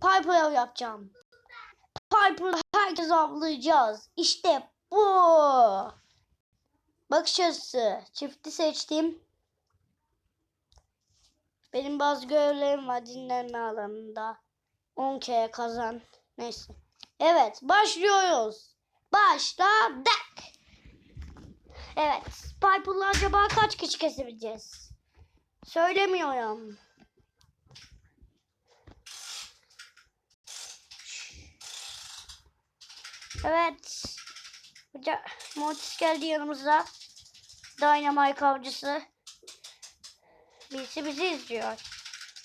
Piper yapacağım. Piper'la herkes avlayacağız. İşte bu. Bakış açısı. Çifti seçtim. Benim bazı görevlerim var dinlenme alanında. 10 kere kazan. Neyse. Evet başlıyoruz. Başladık. Evet. Piper'la acaba kaç kişi kesebileceğiz? Söylemiyorum. Evet. Mortis geldi yanımıza. Dynamite avcısı. Birisi bizi izliyor.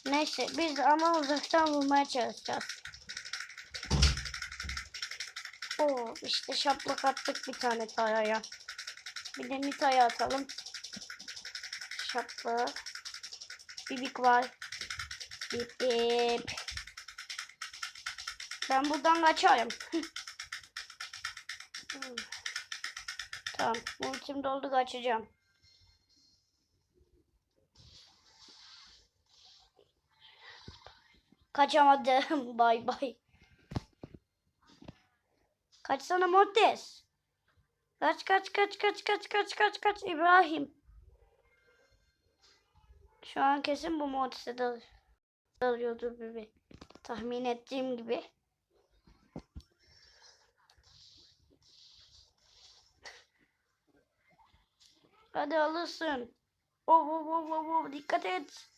Neyse biz ama uzaktan vurmaya çalışacağız. Oo işte şaplak attık bir tane tayaya. Bir de Nita'ya atalım. Şaplı. Bibik var. Bip bip. Ben buradan kaçarım. Hmm. tamam. Ultim doldu kaçacağım. Kaçamadım. bay bay. Kaçsana Mortis. Kaç kaç kaç kaç kaç kaç kaç kaç İbrahim. Şu an kesin bu Mortis'e dal dalıyordur gibi. Tahmin ettiğim gibi. Hadi alırsın. Oh, oh, oh, oh, oh. Dikkat et.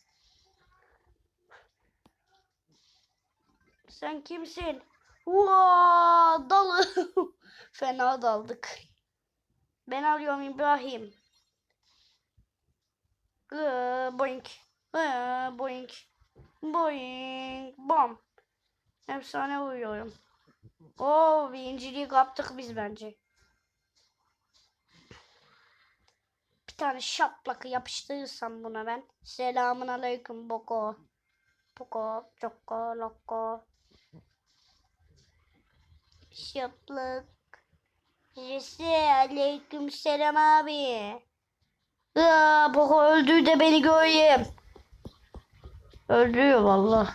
Sen kimsin? Vaa, dalı. Fena daldık. Ben alıyorum İbrahim. Boink. Boink. Boink. Bom. Efsane vuruyorum. Oo, birinciliği kaptık biz bence. Tane şaplakı yapıştırırsam buna ben. Selamun aleyküm Boko. Boko, Çoko, Loko. Şaplak. Jesse aleyküm selam abi. Aa, Boko öldür de beni göreyim. Öldürüyor valla.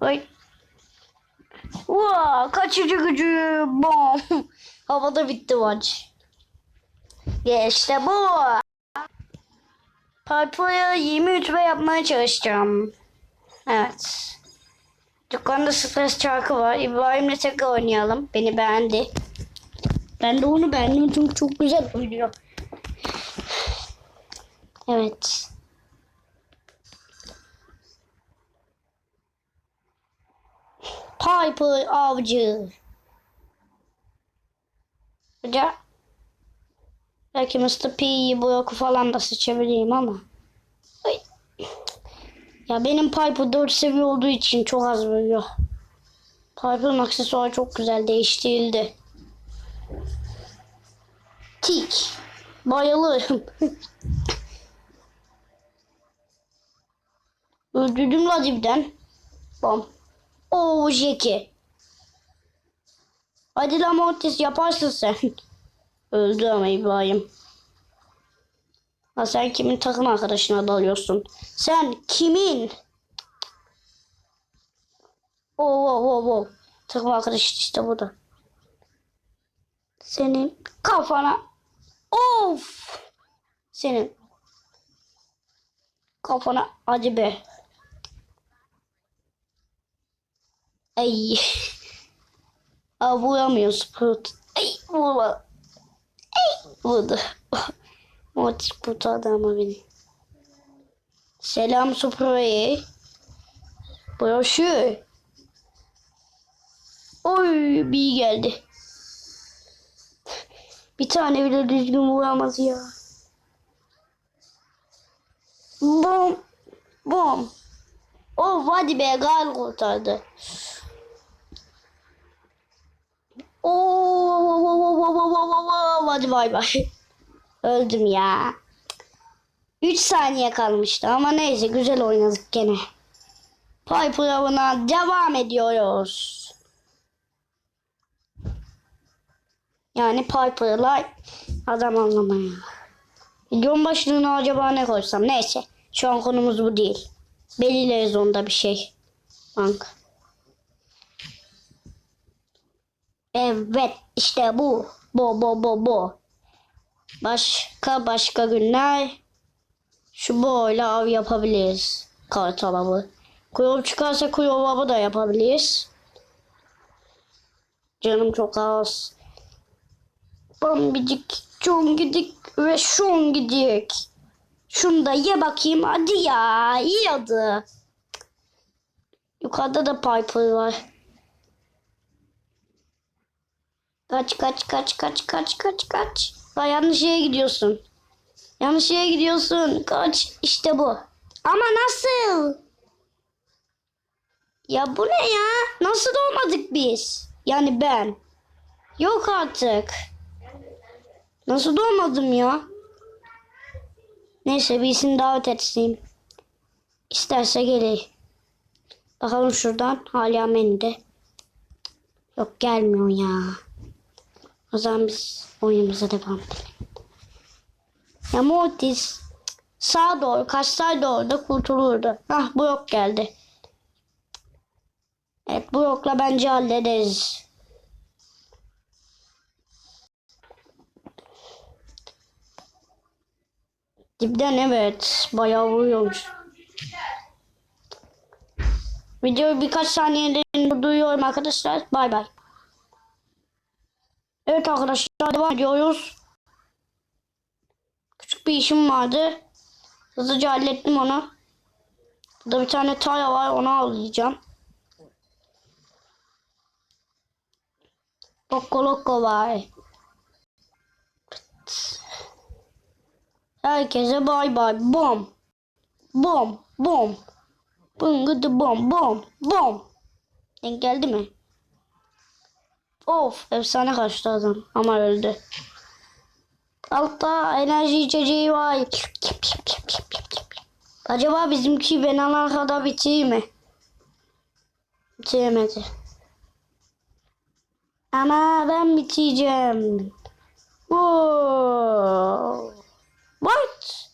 Ay. Vaa, kaçıcı gücü. Bom. Havada bitti maç. İşte bu. Piper'ı 23 ve yapmaya çalışacağım. Evet. Dükkanda stres çarkı var. İbrahim'le tekrar oynayalım. Beni beğendi. Ben de onu beğendim çünkü çok güzel oynuyor. Evet. Piper avcı. Hoca. Belki Mr. P'yi bu yoku falan da seçebileyim ama. Ay. Ya benim Piper 4 seviye olduğu için çok az veriyor. Piper'ın aksesuarı çok güzel değiştirildi. Tik. Bayılırım. Öldürdüm la dibden. Bom. Oo Jeki. Hadi la Mortis yaparsın sen. Öldü ama İbrahim. Ha sen kimin takım arkadaşına dalıyorsun? Sen kimin? Oo oo oo oo. Takım arkadaş işte bu da. Senin kafana. Of. Senin kafana acı be. Ay. Aa vuramıyor Sprout. Ay vurma. Vurdu. Mortis kurtardı ama beni. Selam Sprout'e. Broşür. Oy bir geldi. Bir tane bile düzgün vuramaz ya. Bom. Bom. Oh hadi be gal kurtardı. Oo, hadi bay bay. Öldüm ya. 3 saniye kalmıştı ama neyse güzel oynadık gene. Piper avına devam ediyoruz. Yani Piper'la adam anlamaya. Videonun başlığına acaba ne koysam? Neyse. Şu an konumuz bu değil. Belirleriz onda bir şey. Kanka. Evet işte bu. Bu bu bu bu. Başka başka günler şu boyla av yapabiliriz. Kartal avı. Kuyov çıkarsa kuyov avı da yapabiliriz. Canım çok az. Bambicik, çongidik ve şongidik. Şunu da ye bakayım hadi ya. İyi adı. Yukarıda da Piper var. Kaç kaç kaç kaç kaç kaç kaç. Daha yanlış yere gidiyorsun. Yanlış yere gidiyorsun. Kaç. İşte bu. Ama nasıl? Ya bu ne ya? Nasıl doğmadık biz? Yani ben. Yok artık. Nasıl doğmadım ya? Neyse birisini davet etseyim. İsterse geleyim. Bakalım şuradan hala menüde. Yok gelmiyor ya. O zaman biz oyunumuza devam edelim. Ya Mortis sağa doğru kaçsaydı orada kurtulurdu. Hah yok geldi. Evet bu yokla bence hallederiz. Dipten evet bayağı vuruyormuş. Videoyu birkaç saniyeliğine duyuyorum arkadaşlar. Bay bay. Evet arkadaşlar devam ediyoruz. Küçük bir işim vardı. Hızlıca hallettim onu. Burada bir tane taya var onu alacağım. Loko loko var. Herkese bay bay. Bom. Bom. Bom. Bıngıdı bom bom bom. Denk geldi mi? Of efsane kaçtı adam ama öldü. Altta enerji içeceği var. Acaba bizimki ben alana kadar bitirir mi? Bitiremedi. Ama ben bitireceğim. Wow. What?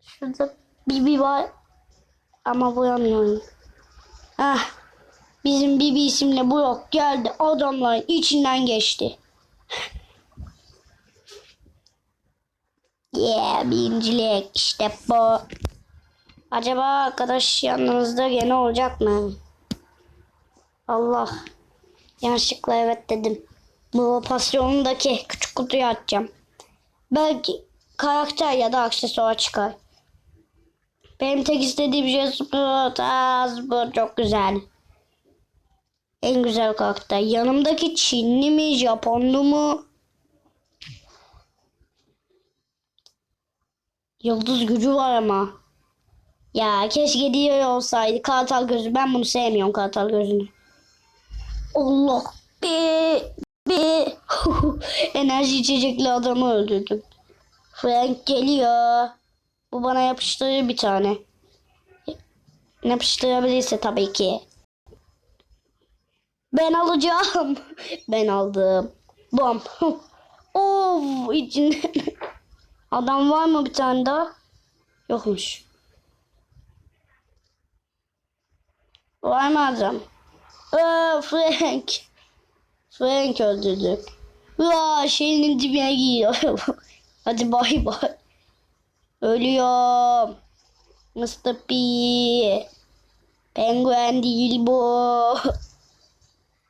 Şurada Bibi var. Ama bulamıyorum. Ah. Bizim Bibi isimli yok geldi. Adamların içinden geçti. Yeah birincilik işte bu. Acaba arkadaş yanınızda gene olacak mı? Allah. Yanlışlıkla evet dedim. Bu pasyonundaki küçük kutuyu açacağım. Belki karakter ya da aksesuar çıkar. Benim tek istediğim şey. Aa, Sprout çok güzel. En güzel karakter. Yanımdaki Çinli mi, Japonlu mu? Yıldız gücü var ama. Ya keşke diyor olsaydı. Kartal gözü. Ben bunu sevmiyorum kartal gözünü. Allah be be. Enerji içecekli adamı öldürdüm. Frank geliyor. Bu bana yapıştırır bir tane. Yapıştırabilirse tabii ki. Ben alacağım. Ben aldım. Bom. of içinde. Adam var mı bir tane daha? Yokmuş. Var mı adam? Aa, Frank. Frank öldürdük. Aa, şeyinin dibine giyiyor. Hadi bay bay. Ölüyorum. Mr. P. Penguen değil bu.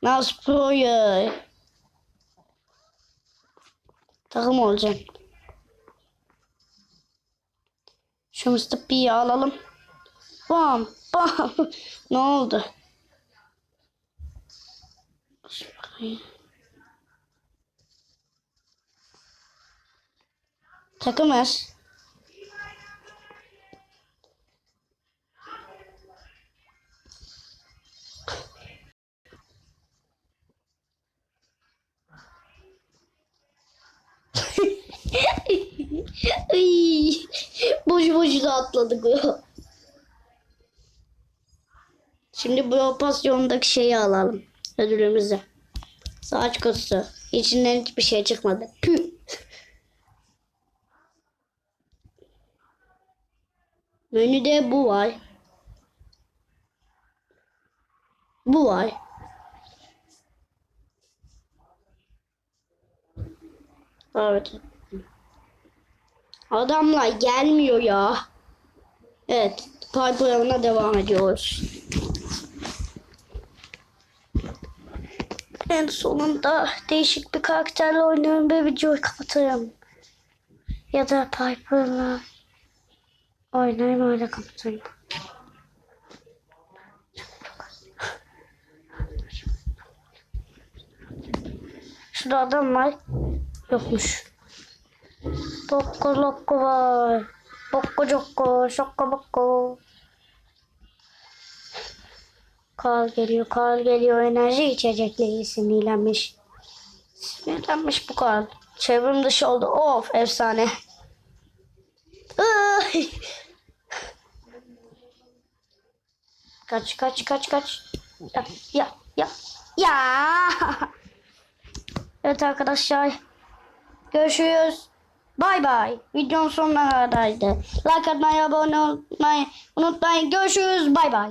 Mouse Pro'yu. Takım olacağım. Şu Mr. P'yi alalım. Bam bam. ne oldu? Takımız. Ay, boş boşuna atladık ya. Şimdi bu pasyondaki şeyi alalım. Ödülümüzü. Saç kutusu. İçinden hiçbir şey çıkmadı. Püh. Menüde bu var. Bu var. Evet. Adamlar gelmiyor ya. Evet. Piper'ına devam ediyoruz. En sonunda değişik bir karakterle oynuyorum ve videoyu kapatırım. Ya da Piper'la oynayayım öyle kapatayım. Şurada adam var. Yokmuş. Bokko lokko var. Bokko cokko, şokko bokko. Kal geliyor, kal geliyor. Enerji içecekleri sinirlenmiş. Sinirlenmiş bu kal. Çevrim dışı oldu. Of efsane. Kaç kaç kaç kaç. Ya ya ya. Ya. Evet arkadaşlar. Görüşürüz. Bay bay. Videonun sonuna kadardı. Like atmayı, abone olmayı unutmayın. Görüşürüz. Bay bay.